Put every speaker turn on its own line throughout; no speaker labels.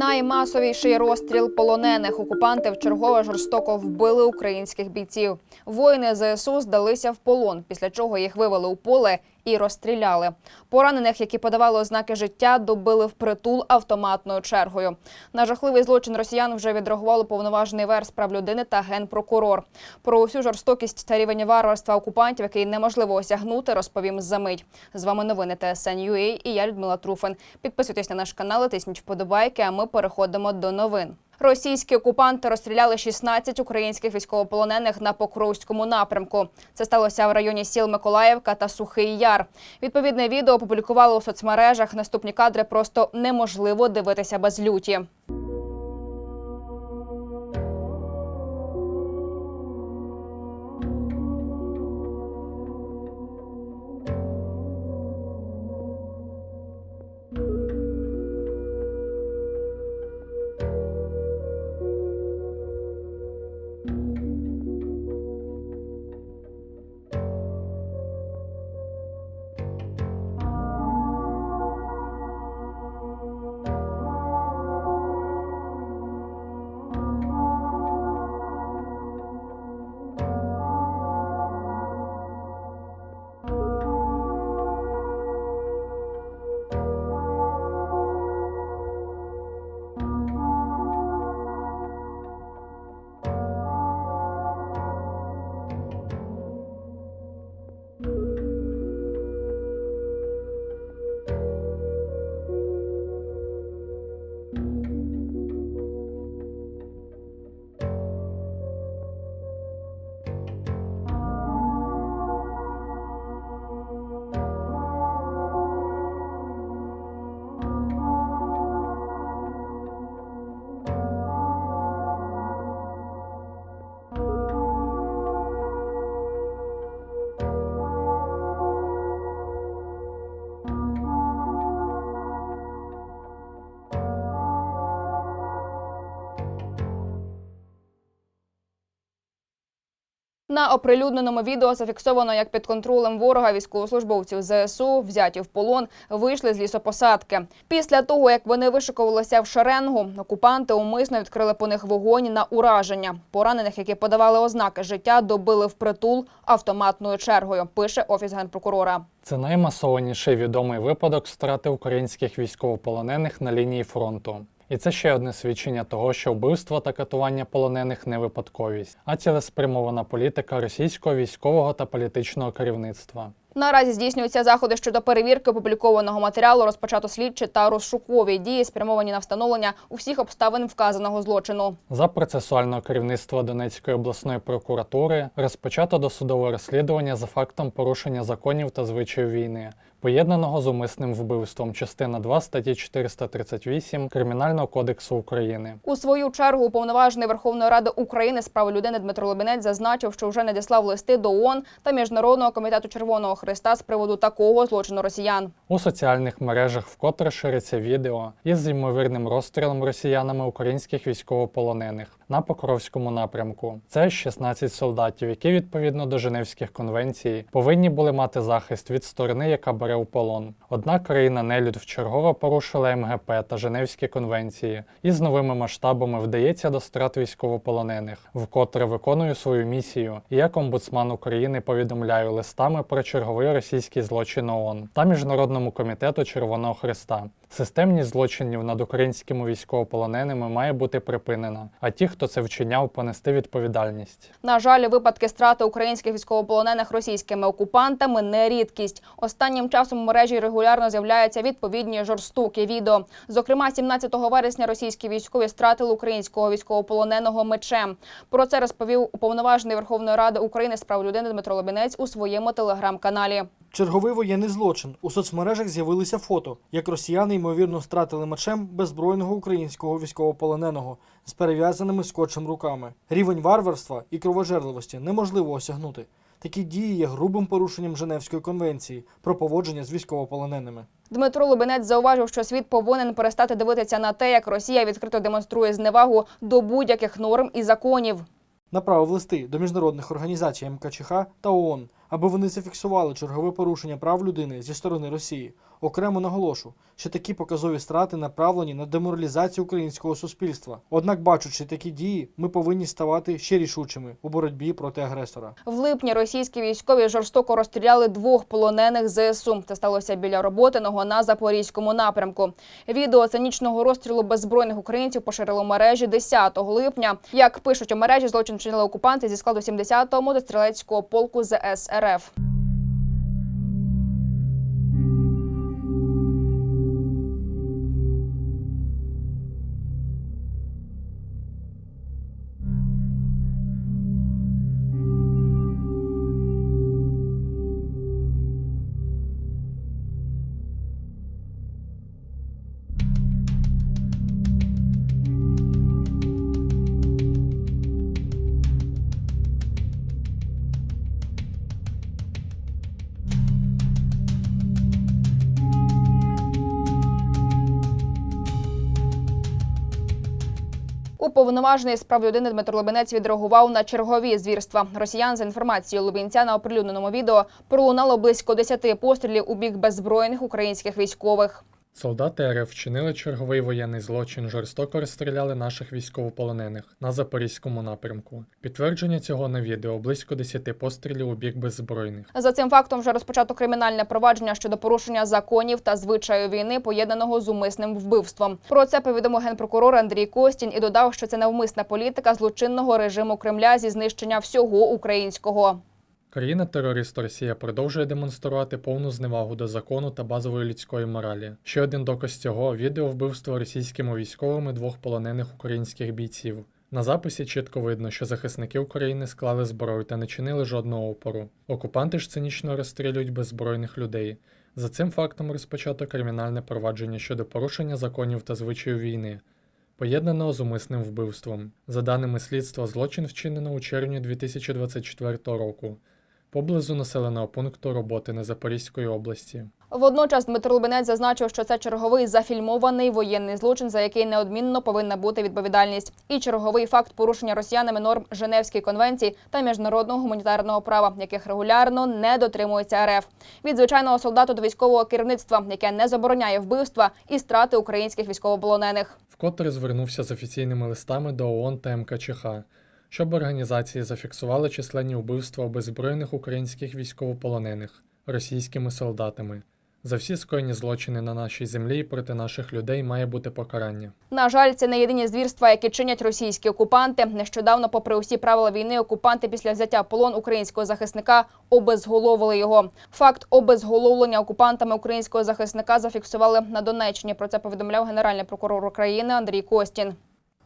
Наймасовіший розстріл полонених окупанти вчергове жорстоко вбили українських бійців. Воїни ЗСУ здалися в полон, після чого їх вивели у поле і розстріляли. Поранених, які подавали ознаки життя, добили впритул автоматною чергою. На жахливий злочин росіян вже відреагували повноважений вер з прав людини та генпрокурор. Про усю жорстокість та рівень варварства окупантів, який неможливо осягнути, розповім за мить. З вами новини ТСН.UA і я Людмила Труфин. Підписуйтесь на наш канал, і тисніть вподобайки. А ми переходимо до новин. Російські окупанти розстріляли 16 українських військовополонених на Покровському напрямку. Це сталося в районі сіл Миколаївка та Сухий Яр. Відповідне відео опублікували у соцмережах. Наступні кадри просто неможливо дивитися без люті. На оприлюдненому відео зафіксовано, як під контролем ворога військовослужбовців ЗСУ, взяті в полон, вийшли з лісопосадки. Після того, як вони вишикувалися в шеренгу, окупанти умисно відкрили по них вогонь на ураження. Поранених, які подавали ознаки життя, добили впритул автоматною чергою. Пише офіс генпрокурора.
Це наймасованіший відомий випадок страти українських військовополонених на лінії фронту. І це ще одне свідчення того, що вбивство та катування полонених не випадковість, а цілеспрямована політика російського військового та політичного керівництва.
Наразі здійснюються заходи щодо перевірки опублікованого матеріалу, розпочато слідчі та розшукові дії, спрямовані на встановлення усіх обставин вказаного злочину.
За процесуального керівництва Донецької обласної прокуратури розпочато досудове розслідування за фактом порушення законів та звичаїв війни, поєднаного з умисним вбивством, частина 2 статті 438 Кримінального кодексу України.
У свою чергу уповноважений Верховної Ради України з прав людини Дмитро Лобінець зазначив, що вже надіслав листи до ООН та Міжнародного комітету Червоного Христа з приводу такого злочину росіян.
У соціальних мережах вкотре шириться відео із ймовірним розстрілом росіянами українських військовополонених на Покровському напрямку. Це 16 солдатів, які відповідно до Женевських конвенцій повинні були мати захист від сторони, яка бере у полон. Однак країна нелюд вчергово порушила МГП та Женевські конвенції і з новими масштабами вдається до страт військовополонених, вкотре виконую свою місію. І як омбудсман України повідомляю листами про черговий російський злочин ООН та Міжнародному комітету Червоного Христа. Системність злочинів над українськими військовополоненими має бути припинена, а ті, хто це вчиняв, понести відповідальність.
На жаль, випадки страти українських військовополонених російськими окупантами не рідкість. Останнім часом у мережі регулярно з'являються відповідні жорстокі відео. Зокрема, 17 вересня російські військові стратили українського військовополоненого мечем. Про це розповів уповноважений Верховної Ради України з прав людини Дмитро Лобінець у своєму телеграм-каналі.
Черговий воєнний злочин. У соцмережах з'явилися фото, як росіяни ймовірно стратили мечем беззбройного українського військовополоненого з перев'язаними скотчем руками. Рівень варварства і кровожерливості неможливо осягнути. Такі дії є грубим порушенням Женевської конвенції про поводження з військовополоненими.
Дмитро Лубенець зауважив, що світ повинен перестати дивитися на те, як Росія відкрито демонструє зневагу до будь-яких норм і законів.
Направив листи до міжнародних організацій МКЧХ та ООН, аби вони зафіксували чергове порушення прав людини зі сторони Росії. Окремо наголошу, що такі показові страти направлені на деморалізацію українського суспільства. Однак, бачучи такі дії, ми повинні ставати ще рішучими у боротьбі проти агресора.
В липні російські військові жорстоко розстріляли двох полонених ЗСУ. Це сталося біля роботиного на запорізькому напрямку. Відео цинічного розстрілу беззбройних українців поширило мережі 10 липня. Як пишуть у мережі, злочин вчинили окупанти зі складу 70-го мотострілецького полку ЗС РФ. Уповноважений з прав людини Дмитро Лубенець відреагував на чергові звірства росіян. За інформацією Лубінця на оприлюдненому відео пролунало близько 10 пострілів у бік беззбройних українських військових.
Солдати РФ вчинили черговий воєнний злочин, жорстоко розстріляли наших військовополонених на запорізькому напрямку. Підтвердження цього на відео близько 10 пострілів у бік беззбройних.
За цим фактом вже розпочато кримінальне провадження щодо порушення законів та звичаю війни, поєднаного з умисним вбивством. Про це повідомив генпрокурор Андрій Костін і додав, що це навмисна політика злочинного режиму Кремля зі знищення всього українського.
Країна-терорист Росія продовжує демонструвати повну зневагу до закону та базової людської моралі. Ще один доказ цього відео вбивства російськими військовими двох полонених українських бійців. На записі чітко видно, що захисники України склали зброю та не чинили жодного опору. Окупанти ж цинічно розстрілюють беззбройних людей. За цим фактом розпочато кримінальне провадження щодо порушення законів та звичаю війни, поєднаного з умисним вбивством. За даними слідства, злочин вчинено у червні 2024 року поблизу населеного пункту роботи на Запорізької області.
Водночас Дмитро Лубенець зазначив, що це черговий зафільмований воєнний злочин, за який неодмінно повинна бути відповідальність, і черговий факт порушення росіянами норм Женевської конвенції та міжнародного гуманітарного права, яких регулярно не дотримується РФ. Від звичайного солдата до військового керівництва, яке не забороняє вбивства і страти українських військовополонених.
Вкотре звернувся з офіційними листами до ООН та МКЧХ, щоб організації зафіксували численні вбивства беззбройних українських військовополонених російськими солдатами. За всі скоєні злочини на нашій землі і проти наших людей має бути покарання.
На жаль, це не єдині звірства, які чинять російські окупанти. Нещодавно, попри усі правила війни, окупанти після взяття полон українського захисника обезголовили його. Факт обезголовлення окупантами українського захисника зафіксували на Донеччині. Про це повідомляв генеральний прокурор України Андрій Костін.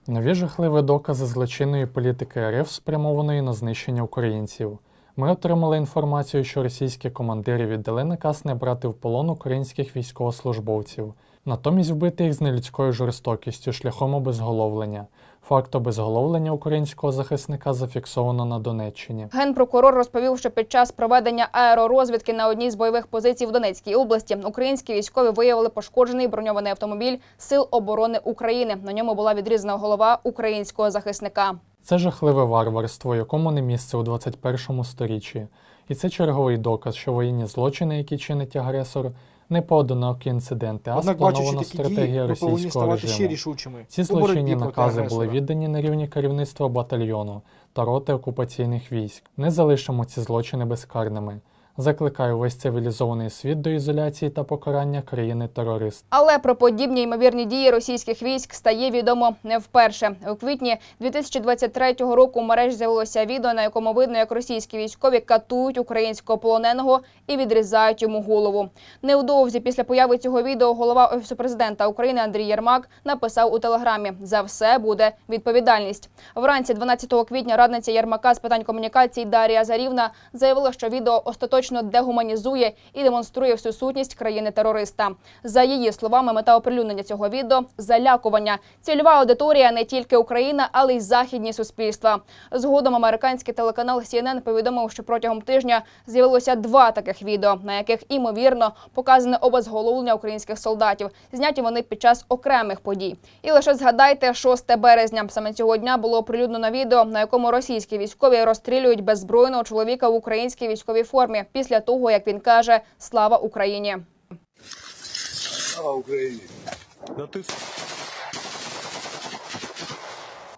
Нові жахливі докази злочинної політики РФ спрямованої на знищення українців. Ми отримали інформацію, що російські командири віддали наказ не брати в полон українських військовослужбовців, натомість вбити їх з нелюдською жорстокістю шляхом обезголовлення. Факт обезголовлення українського захисника зафіксовано на Донеччині.
Генпрокурор розповів, що під час проведення аеророзвідки на одній з бойових позицій в Донецькій області українські військові виявили пошкоджений броньований автомобіль Сил оборони України. На ньому була відрізана голова українського захисника.
Це жахливе варварство, якому не місце у 21 сторіччі. І це черговий доказ, що воєнні злочини, які чинить агресор, не поодинокі інциденти, а
Однак,
спланована
дії,
стратегія
ми
російського
ще
режиму. Ці злочинні накази були віддані на рівні керівництва батальйону та роти окупаційних військ. Не залишимо ці злочини безкарними. Закликаю весь цивілізований світ до ізоляції та покарання країни-терорист.
Але про подібні ймовірні дії російських військ стає відомо не вперше. У квітні 2023 року в мережі з'явилося відео, на якому видно, як російські військові катують українського полоненого і відрізають йому голову. Невдовзі після появи цього відео голова офісу президента України Андрій Єрмак написав у телеграмі: за все буде відповідальність. Вранці 12 квітня радниця Єрмака з питань комунікацій Дарія Зарівна заявила, що відео остаточно дегуманізує і демонструє всю сутність країни-терориста. За її словами, мета оприлюднення цього відео залякування. Цільова аудиторія не тільки Україна, але й західні суспільства. Згодом американський телеканал CNN повідомив, що протягом тижня з'явилося два таких відео, на яких імовірно показане обезголовлення українських солдатів. Зняті вони під час окремих подій. І лише згадайте 6 березня. Саме цього дня було оприлюднено відео, на якому російські військові розстрілюють беззбройного чоловіка в українській військовій формі після того, як він каже Слава Україні.
Слава Україні!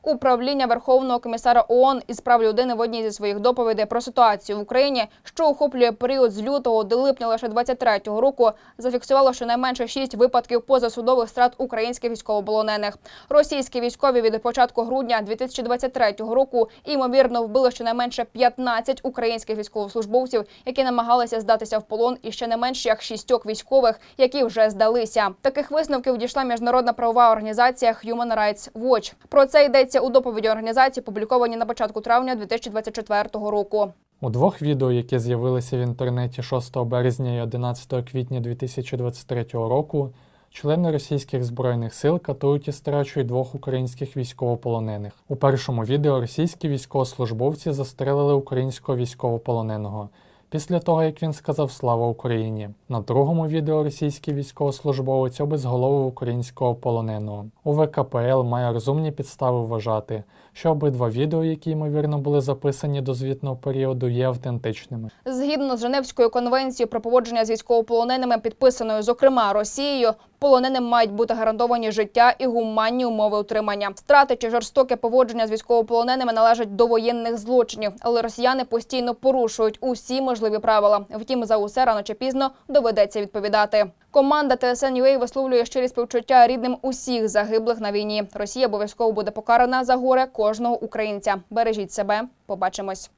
Управління Верховного комісара ООН із прав людини в одній зі своїх доповідей про ситуацію в Україні, що охоплює період з лютого до липня лише 23-го року, зафіксувало щонайменше шість випадків позасудових страт українських військовополонених. Російські військові від початку грудня 2023 року ймовірно вбили щонайменше 15 українських військовослужбовців, які намагалися здатися в полон, і ще не менше як шістьох військових, які вже здалися. Таких висновків дійшла міжнародна правова організація Human Rights Watch. Про це йдеться у доповіді організації, публікованій на початку травня 2024 року.
У двох відео, які з'явилися в інтернеті 6 березня і 11 квітня 2023 року, члени російських збройних сил катують і страчують двох українських військовополонених. У першому відео російські військовослужбовці застрелили українського військовополоненого. Після того, як він сказав Слава Україні, на другому відео російський військовослужбовець обезголовив українського полоненого. У ВКПЛ має розумні підстави вважати, що обидва відео, які ймовірно були записані до звітного періоду, є автентичними.
Згідно з Женевською конвенцією про поводження з військовополоненими, підписаною зокрема Росією, полоненим мають бути гарантовані життя і гуманні умови утримання. Страти чи жорстоке поводження з військовополоненими належать до воєнних злочинів, але росіяни постійно порушують усі можливі правила. Втім, за усе рано чи пізно доведеться відповідати. Команда ТСН.UA висловлює щирі співчуття рідним усіх загиблих на війні. Росія обов'язково буде покарана за горе кожного українця. Бережіть себе. Побачимось.